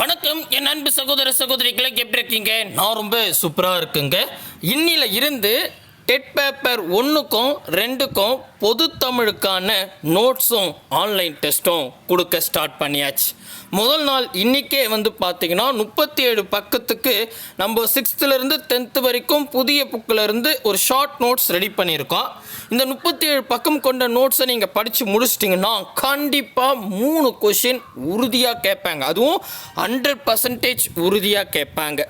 வணக்கம் என் அன்பு சகோதர சகோதரிகளை எப்படி இருக்கீங்க? நான் ரொம்ப சூப்பராக இருக்குங்க. இன்னில இருந்து டெட் பேப்பர் ஒன்றுக்கும் ரெண்டுக்கும் பொது தமிழுக்கான நோட்ஸும் ஆன்லைன் டெஸ்ட்டும் கொடுக்க ஸ்டார்ட் பண்ணியாச்சு. முதல் நாள் இன்றைக்கே வந்து பார்த்திங்கன்னா முப்பத்தி ஏழு பக்கத்துக்கு நம்ம சிக்ஸ்த்துலேருந்து டென்த்து வரைக்கும் புதிய புக்கில் இருந்து ஒரு ஷார்ட் நோட்ஸ் ரெடி பண்ணியிருக்கோம். இந்த முப்பத்தி ஏழு பக்கம் கொண்ட நோட்ஸை நீங்கள் படித்து முடிச்சிட்டிங்கன்னா கண்டிப்பாக மூணு கொஷின் உறுதியாக கேட்பாங்க. அதுவும் ஹண்ட்ரட் பர்சன்டேஜ் உறுதியாக கேட்பாங்க.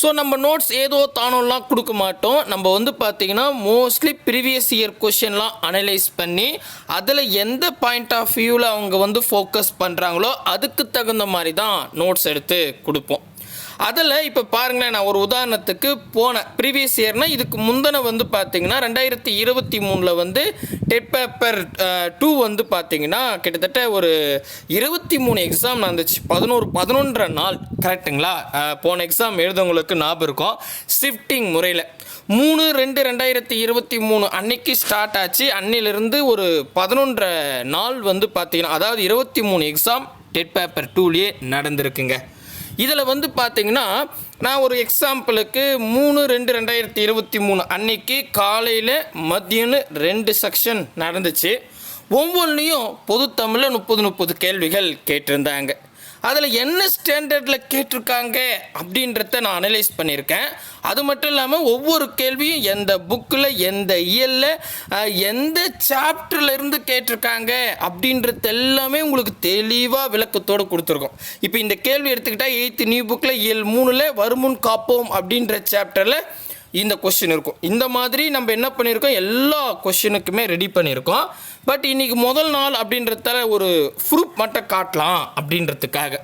ஸோ நம்ம நோட்ஸ் ஏதோ தானோலாம் கொடுக்க மாட்டோம். நம்ம வந்து பார்த்திங்கன்னா மோஸ்ட்லி ப்ரீவியஸ் இயர் கொஷின்லாம் அனலைஸ் பண்ணி அதில் எந்த பாயிண்ட் ஆஃப் வியூவில் அவங்க வந்து ஃபோக்கஸ் பண்ணுறாங்களோ அதுக்கு தகுந்த மாதிரி தான் நோட்ஸ் எடுத்து கொடுப்போம். அதில் இப்போ பாருங்களேன் நான் ஒரு உதாரணத்துக்கு போனேன். ப்ரீவியஸ் இயர்னால் இதுக்கு முந்தின வந்து பார்த்தீங்கன்னா ரெண்டாயிரத்தி இருபத்தி மூணில் வந்து டெட் பேப்பர் டூ வந்து பார்த்தீங்கன்னா கிட்டத்தட்ட ஒரு இருபத்தி மூணு எக்ஸாம் நடந்துச்சு. பதினோரு பதினொன்றரை நாள் கரெக்டுங்களா போன எக்ஸாம் எழுதவங்களுக்கு ஞாபகம் இருக்கும். ஷிஃப்டிங் முறையில். மூணு ரெண்டு ரெண்டாயிரத்தி இருபத்தி மூணு அன்னைக்கு ஸ்டார்ட் ஆச்சு. அன்னிலிருந்து ஒரு பதினொன்றரை நாள் வந்து பார்த்தீங்கன்னா அதாவது இருபத்தி மூணு எக்ஸாம் டெட் பேப்பர் டூலேயே நடந்திருக்குங்க. இதில் வந்து பார்த்தீங்கன்னா நான் ஒரு எக்ஸாம்பிளுக்கு மூணு ரெண்டு ரெண்டாயிரத்தி இருபத்தி மூணு அன்னைக்கு காலையில் மதியம்னு ரெண்டு செக்ஷன் நடந்துச்சு. ஒவ்வொன்றையும் பொது தமிழில் முப்பது முப்பது கேள்விகள் கேட்டிருந்தாங்க. அதில் என்ன ஸ்டாண்டர்டில் கேட்டிருக்காங்க அப்படின்றத நான் அனலைஸ் பண்ணியிருக்கேன். அது மட்டும் இல்லாமல் ஒவ்வொரு கேள்வியும் எந்த புக்கில் எந்த இயலில் எந்த சாப்டர்லேருந்து கேட்டிருக்காங்க அப்படின்றது எல்லாமே உங்களுக்கு தெளிவாக விளக்கத்தோடு கொடுத்துருக்கோம். இப்போ இந்த கேள்வி எடுத்துக்கிட்டால் எயித்து நியூ புக்கில் இயல் மூணில் வருமுன் காப்போம் அப்படின்ற சாப்டரில் இந்த கொஷின் இருக்கும். இந்த மாதிரி நம்ம என்ன பண்ணியிருக்கோம்? எல்லா கொஷினுக்குமே ரெடி பண்ணியிருக்கோம். பட் இன்றைக்கி முதல் நாள் அப்படின்றதால ஒரு ப்ரூஃப் மட்டும் காட்டலாம் அப்படின்றதுக்காக.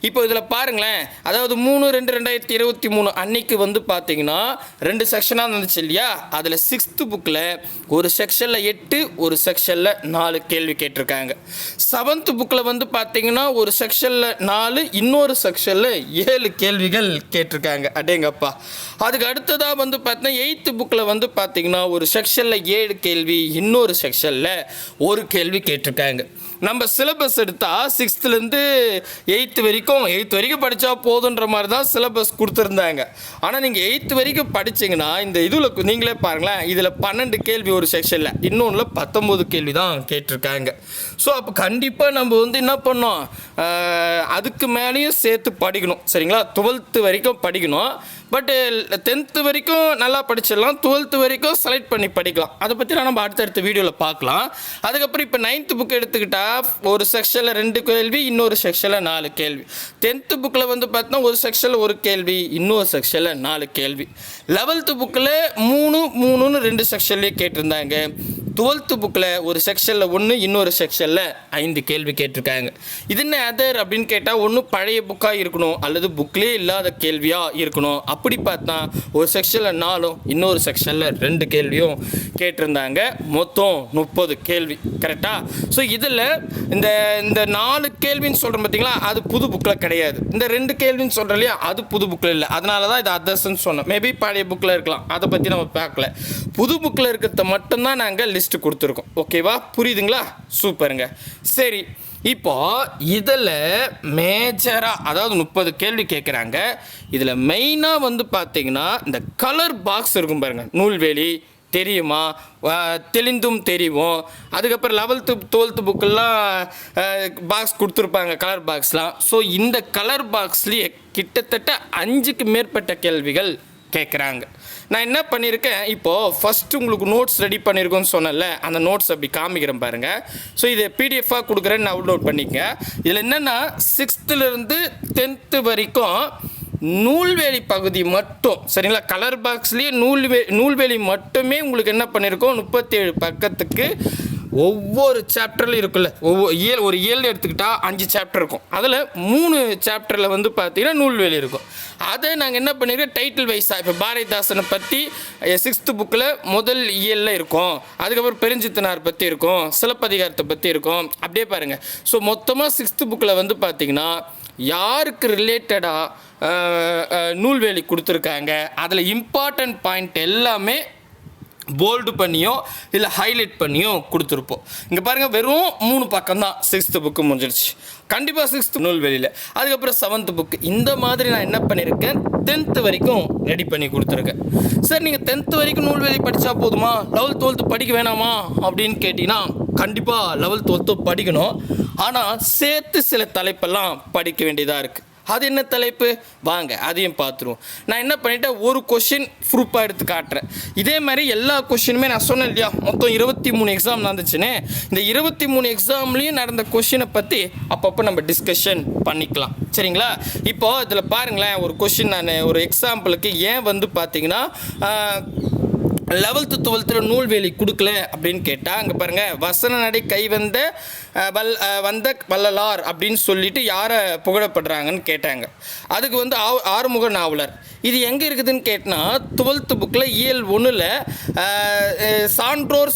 இப்போ இதில் பாருங்களேன். அதாவது மூணு ரெண்டு ரெண்டாயிரத்தி இருபத்தி மூணு அன்னைக்கு வந்து பார்த்தீங்கன்னா ரெண்டு செக்ஷனாக இருந்துச்சு இல்லையா? அதில் சிக்ஸ்த்து புக்கில் ஒரு செக்ஷனில் எட்டு ஒரு செக்ஷனில் நாலு கேள்வி கேட்டிருக்காங்க. செவன்த்து புக்கில் வந்து பார்த்தீங்கன்னா ஒரு செக்ஷனில் நாலு இன்னொரு செக்ஷனில் ஏழு கேள்விகள் கேட்டிருக்காங்க. அடேங்கப்பா. அதுக்கு அடுத்ததாக வந்து பார்த்தீங்கன்னா எயித்து புக்கில் வந்து பார்த்தீங்கன்னா ஒரு செக்ஷனில் ஏழு கேள்வி இன்னொரு செக்ஷனில் ஒரு கேள்வி கேட்டிருக்காங்க. நம்ம சிலபஸ் எடுத்தால் சிக்ஸ்த்துலேருந்து எயித்து வரைக்கும் எயித்து வரைக்கும் படித்தா போதுன்ற மாதிரி தான் சிலபஸ் கொடுத்துருந்தாங்க. ஆனால் நீங்கள் எயித்து வரைக்கும் படிச்சீங்கன்னா இந்த இதில் நீங்களே பாருங்களேன் இதில் பன்னெண்டு கேள்வி ஒரு செக்ஷனில் இன்னொன்றில் பத்தொம்போது கேள்வி தான் கேட்டிருக்காங்க. ஸோ அப்போ கண்டிப்பாக நம்ம வந்து என்ன பண்ணோம்? அதுக்கு மேலேயும் சேர்த்து படிக்கணும். சரிங்களா? டுவெல்த்து வரைக்கும் படிக்கணும். பட்டு டென்த்து வரைக்கும் நல்லா படிச்சிடலாம். டுவெல்த்து வரைக்கும் செலக்ட் பண்ணி படிக்கலாம். அதை பற்றி நம்ம அடுத்தடுத்த வீடியோவில் பார்க்கலாம் அதுக்கப்புறம் இப்போ நைன்த்து புக் எடுத்துக்கிட்டா ஒரு செக்ஷனில் ரெண்டு கேள்வி இன்னொரு செக்ஷனில் நாலு கேள்வி. டென்த்து புக்கில் வந்து பார்த்தோன்னா ஒரு செக்ஷனில் ஒரு கேள்வி இன்னொரு செக்ஷனில் நாலு கேள்வி. லெவல்த்து புக்கில் மூணு மூணுன்னு ரெண்டு செக்ஷன்லேயே கேட்டிருந்தாங்க. டுவெல்த்து புக்கில் ஒரு செக்ஷனில் ஒன்று இன்னொரு செக்ஷனில் ஐந்து கேள்வி கேட்டிருக்காங்க. இது என்ன அதர் அப்படின்னு கேட்டால் ஒன்று பழைய புக்காக இருக்கணும் அல்லது புக்லேயே இல்லாத கேள்வியாக இருக்கணும். அப்படி பார்த்தா ஒரு செக்ஷனில் நாலும் இன்னொரு செக்ஷனில் ரெண்டு கேள்வியும் கேட்டிருந்தாங்க. மொத்தம் முப்பது கேள்வி கரெக்டாக ஸோ இதில் இந்த இந்த நாலு கேள்வின்னு சொல்கிறோம் பார்த்தீங்களா அது புது புக்கில் கிடையாது. இந்த ரெண்டு கேள்வின்னு சொல்கிறோம் இல்லையா அது புது புக்கில் இல்லை. அதனால தான் இது அதர்ஸ்ன்னு சொன்னேன் மேபி பழைய புக்கில் இருக்கலாம். அதை பற்றி நம்ம பார்க்கல. புது புக்கில் இருக்கிறத மட்டும்தான் நாங்கள் லிஸ்ட்டு கொடுத்துருக்கோம். ஓகேவா புரியுதுங்களா? சூப்பருங்க. சரி இப்போ இதில் மேஜராக அதாவது முப்பது கேள்வி கேட்குறாங்க இதில் மெயினாக வந்து பார்த்தீங்கன்னா இந்த கலர் பாக்ஸ் இருக்கும் பாருங்கள் நூல்வேலி தெரியுமா? தெளிந்தும் தெரியும் அதுக்கப்புறம் லெவல்த்து டுவெல்த்து புக்கெல்லாம் பாக்ஸ் கொடுத்துருப்பாங்க கலர் பாக்ஸ்லாம் ஸோ இந்த கலர் பாக்ஸ்லேயே கிட்டத்தட்ட அஞ்சுக்கு மேற்பட்ட கேள்விகள் கேட்குறாங்க நான் என்ன பண்ணியிருக்கேன் இப்போது ஃபஸ்ட்டு உங்களுக்கு நோட்ஸ் ரெடி பண்ணியிருக்கோன்னு சொன்னேன்ல அந்த நோட்ஸ் அப்படி காமிக்கிறேன் பாருங்கள் ஸோ இதை பிடிஎஃபாக கொடுக்குறேன்னு டவுன்லோட் பண்ணிக்கங்க. இதில் என்னென்னா சிக்ஸ்த்துலேருந்து டென்த்து வரைக்கும் நூல்வேலி பகுதி மட்டும் சரிங்களா? கலர் பாக்ஸ்லேயே நூல்வே நூல்வேலி மட்டுமே உங்களுக்கு என்ன பண்ணியிருக்கோம் முப்பத்தேழு பக்கத்துக்கு ஒவ்வொரு சாப்டர்லையும் இருக்குல்ல. ஒவ்வொரு இயல் ஒரு இயல் எடுத்துக்கிட்டால் அஞ்சு சாப்டர் இருக்கும். அதில் மூணு சாப்டரில் வந்து பார்த்தீங்கன்னா நூல்வேலி இருக்கும். அதை நாங்கள் என்ன பண்ணியிருக்கோம் டைட்டில் வைஸாக இப்போ பாரதிதாசனை பற்றி சிக்ஸ்த்து புக்கில் முதல் இயலில் இருக்கும். அதுக்கப்புறம் பெருஞ்சித்தனார் பற்றி இருக்கும். சிலப்பதிகாரத்தை பற்றி இருக்கும். அப்படியே பாருங்கள் ஸோ மொத்தமாக சிக்ஸ்த்து புக்கில் வந்து பார்த்தீங்கன்னா யாருக்கு ரிலேட்டடாக நூல்வேலி கொடுத்துருக்காங்க? அதில் இம்பார்ட்டன்ட் பாயிண்ட் எல்லாமே போல்டு பண்ணியோ இல்லை ஹைலைட் பண்ணியோ கொடுத்துருப்போம். இங்கே பாருங்கள் வெறும் மூணு பக்கம் தான் சிக்ஸ்த்து புக்கு முடிஞ்சிருச்சு கண்டிப்பாக சிக்ஸ்த்து நூல்வெளியில் அதுக்கப்புறம் செவன்த்து புக்கு இந்த மாதிரி நான் என்ன பண்ணியிருக்கேன் டென்த்து வரைக்கும் ரெடி பண்ணி கொடுத்துருக்கேன். சார் நீங்கள் டென்த்து வரைக்கும் நூல்வெளி படித்தா போதுமா? லெவல்த் டுவெல்த்து படிக்க வேணாமா? அப்படின்னு கேட்டிங்கன்னா கண்டிப்பாக லெவல்த் டுவெல்த்து படிக்கணும். ஆனால் சேர்த்து சில தலைப்பெல்லாம் படிக்க வேண்டியதாக இருக்குது அது என்ன தலைப்பு? வாங்க அதையும் பார்த்துருவோம். நான் என்ன பண்ணிட்டேன்? ஒரு கொஷின் ப்ரூஃபாக எடுத்து காட்டுறேன். இதே மாதிரி எல்லா கொஷினுமே நான் சொன்னேன் இல்லையா? மொத்தம் இருபத்தி மூணு எக்ஸாம் நடந்துச்சுன்னு. இந்த இருபத்தி மூணு எக்ஸாம்லேயும் நடந்த கொஷினை பற்றி அப்பப்போ நம்ம டிஸ்கஷன் பண்ணிக்கலாம். சரிங்களா? இப்போது இதில் பாருங்களேன் ஒரு கொஷின் நான் ஒரு எக்ஸாம்பிளுக்கு ஏன் வந்து பார்த்தீங்கன்னா லெவல்த்து டுவெல்த்தில் நூல்வேலி கொடுக்கல அப்படின்னு கேட்டால் அங்கே பாருங்கள் வசன நடை கை வந்த வல் வந்த வள்ளலார் அப்படின்னு சொல்லிட்டு யாரை புகழப்படுறாங்கன்னு கேட்டாங்க. அதுக்கு வந்து ஆ ஆறுமுக நாவலர். இது எங்கே இருக்குதுன்னு கேட்டினா டுவெல்த்து புக்கில் இயல் ஒன்றில் சான்றோர்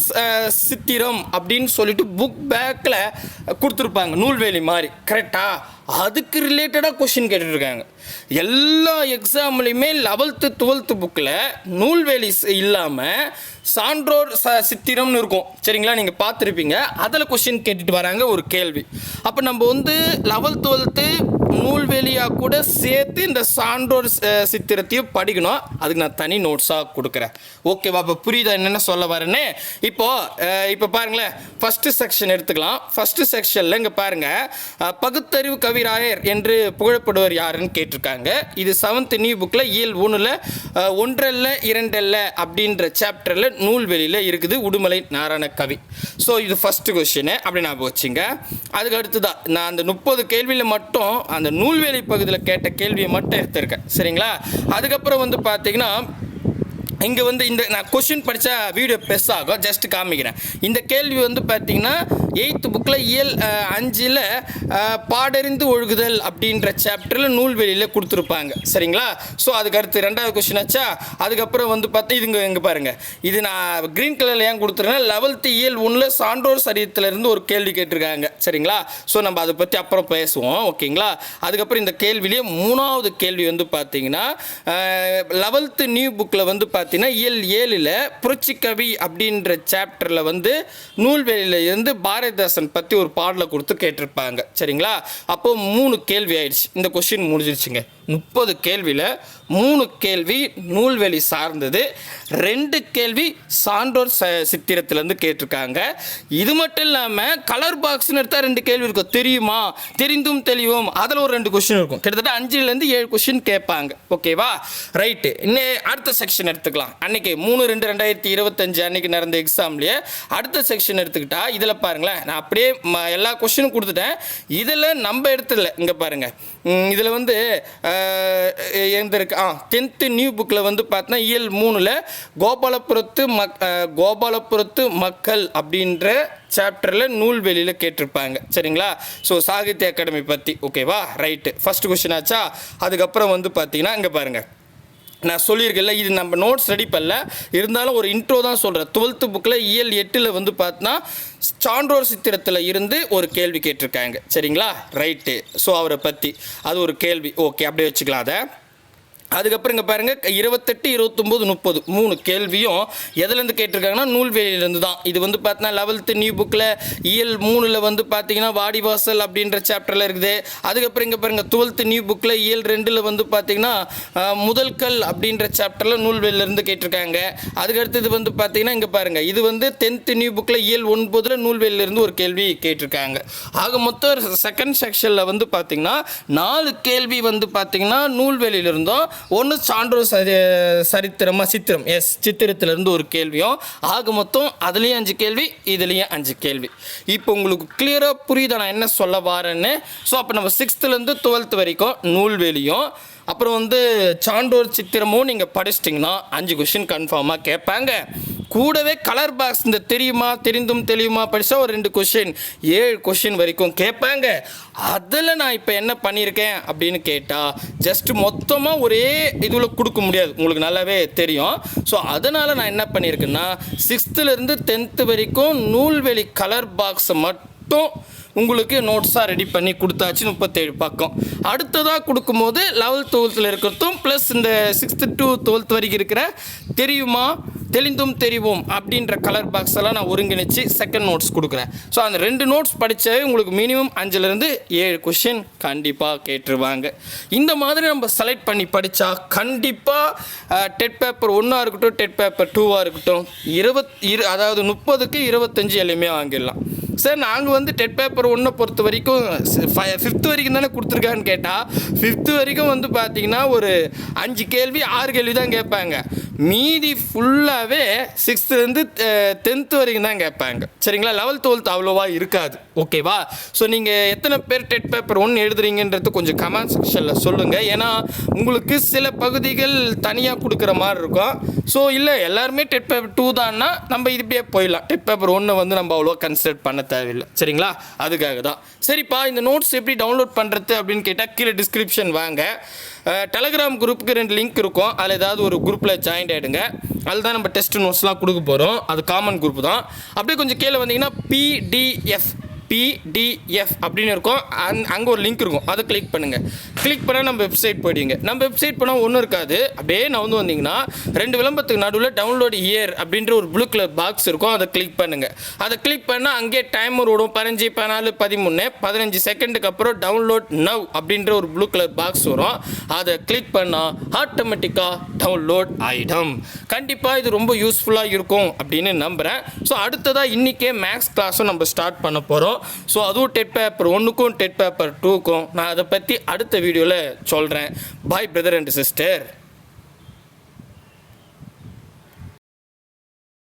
சித்திரம் அப்படின்னு சொல்லிட்டு புக் பேக்கில் கொடுத்துருப்பாங்க நூல்வேலி மாதிரி. கரெக்டாக அதுக்கு ரிலேட்டடாக கொஷின் கேட்டுட்ருக்காங்க. எல்லா எக்ஸாம்லேயுமே லெவல்த்து டுவெல்த்து புக்கில் நூல்வேலி இல்லாமல் சான்றோர் ச சித்திரம்னு இருக்கும். சரிங்களா? நீங்கள் பார்த்துருப்பீங்க. அதில் கொஷின் கேட்டுட்டு வராங்க ஒரு கேள்வி. அப்போ நம்ம வந்து லெவல்த் டுவெல்த்து நூல்வெளியாக கூட சேர்த்து இந்த சான்றோர் சித்திரத்தையும் படிக்கணும். அதுக்கு நான் தனி நோட்ஸாக கொடுக்குறேன். ஓகேவா அப்போ புரியுதா என்னென்ன சொல்ல வரேன்னு? இப்போது இப்போ பாருங்களேன். ஃபஸ்ட்டு செக்ஷன் எடுத்துக்கலாம். ஃபஸ்ட்டு செக்ஷனில் இங்கே பாருங்கள் பகுத்தறிவு கவிராயர் என்று புகழப்படுவர் யாருன்னு கேட்டிருக்காங்க. இது செவன்த் நியூ புக்கில் இயல் ஒன்றில் ஒன்றல்ல இரண்டல்ல அப்படின்ற சாப்டரில் நூல்வெளியில் இருக்குது உடுமலை நாராயண கவி. ஸோ இது ஃபஸ்ட்டு கொஷினு அப்படி நான் வச்சுங்க. அதுக்கு அடுத்ததான். நான் அந்த முப்பது கேள்வியில் மட்டும் அந்த நூல்வேலி பகுதியில் கேட்ட கேள்வியை மட்டும் எடுத்திருக்கேன். சரிங்களா? அதுக்கப்புறம் வந்து பார்த்தீங்கன்னா இங்கே வந்து இந்த நான் கொஷின் படித்தா வீடியோ பெருசாகும் ஜஸ்ட் காமிக்கிறேன். இந்த கேள்வி வந்து பார்த்தீங்கன்னா எயித்து புக்கில் இயல் அஞ்சில் பாடறிந்து ஒழுகுதல் அப்படின்ற சாப்டரில் நூல்வெளியில் கொடுத்துருப்பாங்க. சரிங்களா? ஸோ அதுக்கு அடுத்து ரெண்டாவது கொஷின் ஆச்சா? அதுக்கப்புறம் வந்து பார்த்தா இதுங்க இங்கே பாருங்கள் இது நான் க்ரீன் கலரில் ஏன் கொடுத்துருக்கேன் லெவல்த்து இயல் ஒன்றில் சான்றோர் சரீரத்திலேருந்து ஒரு கேள்வி கேட்டிருக்காங்க. சரிங்களா? ஸோ நம்ம அதை பற்றி அப்புறம் பேசுவோம். ஓகேங்களா? அதுக்கப்புறம் இந்த கேள்வியிலே மூணாவது கேள்வி வந்து பார்த்தீங்கன்னா லெவல்த்து நியூ புக்கில் வந்து பார்த்து பார்த்தீங்கன்னா இயல் ஏழில் புரட்சிக்கவி அப்படின்ற சாப்டரில் வந்து நூல்வெளியில் இருந்து பாரதிதாசன் பற்றி ஒரு பாடலை கொடுத்து கேட்டிருப்பாங்க. சரிங்களா? அப்போது மூணு கேள்வி ஆயிடுச்சு. இந்த கொஸ்டின் முடிஞ்சிருச்சுங்க. முப்பது கேள்வியில் மூணு கேள்வி நூல்வெளி சார்ந்தது. ரெண்டு கேள்வி சான்றோர் ச சித்திரத்திலேருந்து கேட்டிருக்காங்க. இது மட்டும் இல்லாமல் கலர் பாக்ஸ்னு எடுத்தால் ரெண்டு கேள்வி இருக்கும். தெரியுமா? தெரிந்தும் தெளிவும். அதில் ஒரு ரெண்டு கொஷின் இருக்கும். கிட்டத்தட்ட அஞ்சுலேருந்து ஏழு கொஷின் கேட்பாங்க. ஓகேவா ரைட்டு இன்னும் அடுத்த செக்ஷன் எடுத்துக்கலாம். அன்றைக்கி மூணு ரெண்டு ரெண்டாயிரத்தி இருபத்தஞ்சு அன்னைக்கு நடந்த எக்ஸாம்லேயே அடுத்த செக்ஷன் எடுத்துக்கிட்டா இதில் பாருங்களேன். நான் அப்படியே ம- எல்லா கொஷினும் கொடுத்துட்டேன். இதில் நம்ம எடுத்துல இங்கே பாருங்கள் இதில் வந்து அஹ், ஆ டென்த்து நியூ புக்கில் வந்து பார்த்தீங்கன்னா இயல் மூணில் கோபாலபுரத்து மக் கோபாலபுரத்து மக்கள் அப்படின்ற சாப்டரில் நூல்வெளியில் கேட்டிருப்பாங்க. சரிங்களா? ஸோ சாகித்ய அகாடமி பற்றி ஓகேவா ரைட்டு ஃபஸ்ட் கொஷின் ஆச்சா? அதுக்கப்புறம் வந்து பார்த்தீங்கன்னா இங்கே பாருங்கள் நான் சொல்லியிருக்கேன்ல இது நம்ம நோட்ஸ் ரெடி பண்ணல. இருந்தாலும் ஒரு இன்ட்ரோ தான் சொல்கிறேன் டுவெல்த்து புக்கில் இயல் எட்டில் வந்து பார்த்தோன்னா சான்றோர் சித்திரத்தில் இருந்து ஒரு கேள்வி கேட்டிருக்காங்க. சரிங்களா? ரைட்டு ஸோ அவரை பற்றி அது ஒரு கேள்வி. ஓகே அப்படியே வச்சுக்கலாம் அதை. அதுக்கப்புறம் இங்கே பாருங்கள் இருபத்தெட்டு இருபத்தொம்போது முப்பது. மூணு கேள்வியும் எதுலேருந்து கேட்டிருக்காங்கன்னா நூல்வேலியிலேருந்து தான். இது வந்து பார்த்தீங்கன்னா லெவல்த்து நியூ புக்கில் இயல் மூணில் வந்து பார்த்தீங்கன்னா வாடிவாசல் அப்படின்ற சாப்டரில் இருக்குது. அதுக்கப்புறம் இங்கே பாருங்கள் டுவெல்த்து நியூ புக்கில் இயல் ரெண்டில் வந்து பார்த்தீங்கன்னா முதல்கல் அப்படின்ற சாப்டரில் நூல்வேலியிலேருந்து கேட்டிருக்காங்க. அதுக்கடுத்தது வந்து பார்த்தீங்கன்னா இங்கே பாருங்கள் இது வந்து டென்த்து நியூ புக்கில் இயல் ஒன்பதில் நூல்வேலியிலேருந்து ஒரு கேள்வி கேட்டிருக்காங்க. ஆக மொத்தம் செகண்ட் செக்ஷனில் வந்து பார்த்தீங்கன்னா நாலு கேள்வி வந்து பார்த்தீங்கன்னா நூல்வேலியிலிருந்தும் ஒன்று சான்றோர் சரி சரித்திரமா சித்திரம். எஸ் சித்திரத்திலேருந்து ஒரு கேள்வியும் ஆக மொத்தம் அதுலேயும் அஞ்சு கேள்வி இதுலேயும் அஞ்சு கேள்வி. இப்போ உங்களுக்கு கிளியராக புரியுதா நான் என்ன சொல்ல வரேன்னு? ஸோ அப்போ நம்ம சிக்ஸ்த்துலேருந்து டுவெல்த் வரைக்கும் நூல்வேலியும் அப்புறம் வந்து சான்றோர் சித்திரமும் நீங்கள் படிச்சிட்டிங்கன்னா அஞ்சு கொஷின் கன்ஃபார்மாக கேட்பாங்க. கூடவே கலர் பாக்ஸ் இந்த தெரியுமா தெரிந்தும் தெரியுமா படித்தா ஒரு ரெண்டு கொஷின் ஏழு கொஷின் வரைக்கும் கேட்பாங்க. அதில் நான் இப்போ என்ன பண்ணியிருக்கேன் அப்படின்னு கேட்டால் ஜஸ்ட் மொத்தமாக ஒரே இதில் கொடுக்க முடியாது. உங்களுக்கு நல்லாவே தெரியும். ஸோ அதனால் நான் என்ன பண்ணியிருக்கேன்னா சிக்ஸ்த்துலேருந்து டென்த்து வரைக்கும் நூல்வெளி கலர் பாக்ஸை மட்டும் உங்களுக்கு நோட்ஸாக ரெடி பண்ணி கொடுத்தாச்சு முப்பத்தேழு பக்கம். அடுத்ததாக கொடுக்கும்போது லெவல்த் டுவெல்த்தில் இருக்கிறதும் ப்ளஸ் இந்த சிக்ஸ்த்து டு டுவெல்த் வரைக்கும் இருக்கிற தெரியுமா? தெளிந்தும் தெரிவோம் அப்படின்ற கலர் பாக்ஸ் எல்லாம் நான் ஒருங்கிணைச்சு செகண்ட் நோட்ஸ் கொடுக்குறேன். ஸோ அந்த ரெண்டு நோட்ஸ் படித்தாவே உங்களுக்கு மினிமம் அஞ்சுலேருந்து ஏழு கொஷின் கண்டிப்பாக கேட்டுருவாங்க. இந்த மாதிரி நம்ம செலக்ட் பண்ணி படித்தா கண்டிப்பாக டெட் பேப்பர் ஒன்றாக இருக்கட்டும் டெட் பேப்பர் டூவாக இருக்கட்டும் இருபத் இரு அதாவது முப்பதுக்கு இருபத்தஞ்சு எல்லாமே வாங்கிடலாம். சார் நாங்கள் வந்து டெட் பேப்பர் ஒன்றை பொறுத்த வரைக்கும் ஃபிஃப்த்து வரைக்கும் தானே கொடுத்துருக்கான்னு கேட்டால் ஃபிஃப்த்து வரைக்கும் வந்து பார்த்தீங்கன்னா ஒரு அஞ்சு கேள்வி ஆறு கேள்வி தான் கேட்பாங்க. மீதி ஃபுல்லாகவே சிக்ஸ்த்துலேருந்து டென்த்து வரைக்கும் தான் கேட்பாங்க. சரிங்களா? லெவல்த் டுவெல்த் அவ்வளோவா இருக்காது. ஓகேவா ஸோ நீங்கள் எத்தனை பேர் டெட் பேப்பர் ஒன்று எழுதுறீங்கன்றது கொஞ்சம் கமெண்ட் செக்ஷனில் சொல்லுங்கள் ஏன்னா உங்களுக்கு சில பகுதிகள் தனியாக கொடுக்குற மாதிரி இருக்கும். ஸோ இல்லை எல்லாருமே டெட் பேப்பர் டூ தான்னா நம்ம இப்படியே போயிடலாம். டெட் பேப்பர் ஒன்று வந்து நம்ம அவ்வளோ கன்சிடர் பண்ண தேவையில்லை. சரிங்களா? அதுக்காக தான். சரிப்பா இந்த நோட்ஸ் எப்படி டவுன்லோட் பண்ணுறது அப்படின்னு கேட்டால் கீழே டிஸ்கிரிப்ஷன் வாங்க. டெலகிராம் குரூப்புக்கு ரெண்டு லிங்க் இருக்கும். அதில் ஏதாவது ஒரு குரூப்பில் ஜாயின் ஆகிடுங்க அதில் தான் நம்ம டெஸ்ட் நோட்ஸ்லாம் கொடுக்க போகிறோம் அது காமன் குரூப் தான். அப்படியே கொஞ்சம் கீழே வந்தீங்கன்னா பிடிஎஃப் பிடிஎஃப் அப்படின்னு இருக்கும். அந் அங்கே ஒரு லிங்க் இருக்கும். அதை கிளிக் பண்ணுங்கள் கிளிக் பண்ணால் நம்ம வெப்சைட் போயிடுங்க நம்ம வெப்சைட் போனால் ஒன்றும் இருக்காது. அப்படியே நான் வந்து வந்தீங்கன்னா ரெண்டு விளம்பரத்துக்கு நடுவில் டவுன்லோட் இயர் அப்படின்ற ஒரு ப்ளூ கலர் பாக்ஸ் இருக்கும். அதை கிளிக் பண்ணுங்கள் அதை கிளிக் பண்ணால் அங்கேயே டைமர் ஓடும். பதினஞ்சு பதினாலு பதிமூணு பதினஞ்சு செகண்டுக்கு அப்புறம் டவுன்லோட் நவ் அப்படின்ற ஒரு ப்ளூ கலர் பாக்ஸ் வரும். அதை கிளிக் பண்ணால் ஆட்டோமேட்டிக்காக டவுன்லோட் ஆகிடும் கண்டிப்பாக இது ரொம்ப யூஸ்ஃபுல்லாக இருக்கும் அப்படின்னு நம்புகிறேன் ஸோ அடுத்ததாக இன்றைக்கே மேக்ஸ் கிளாஸும் நம்ம ஸ்டார்ட் பண்ண போகிறோம் ஸோ அதுவும் டெட் பேப்பர் ஒன்றுக்கும் டெட் பேப்பர் டூக்கும் நான் அதை பற்றி அடுத்த வீடியோவில் சொல்கிறேன் பாய் பிரதர் அண்ட் சிஸ்டர்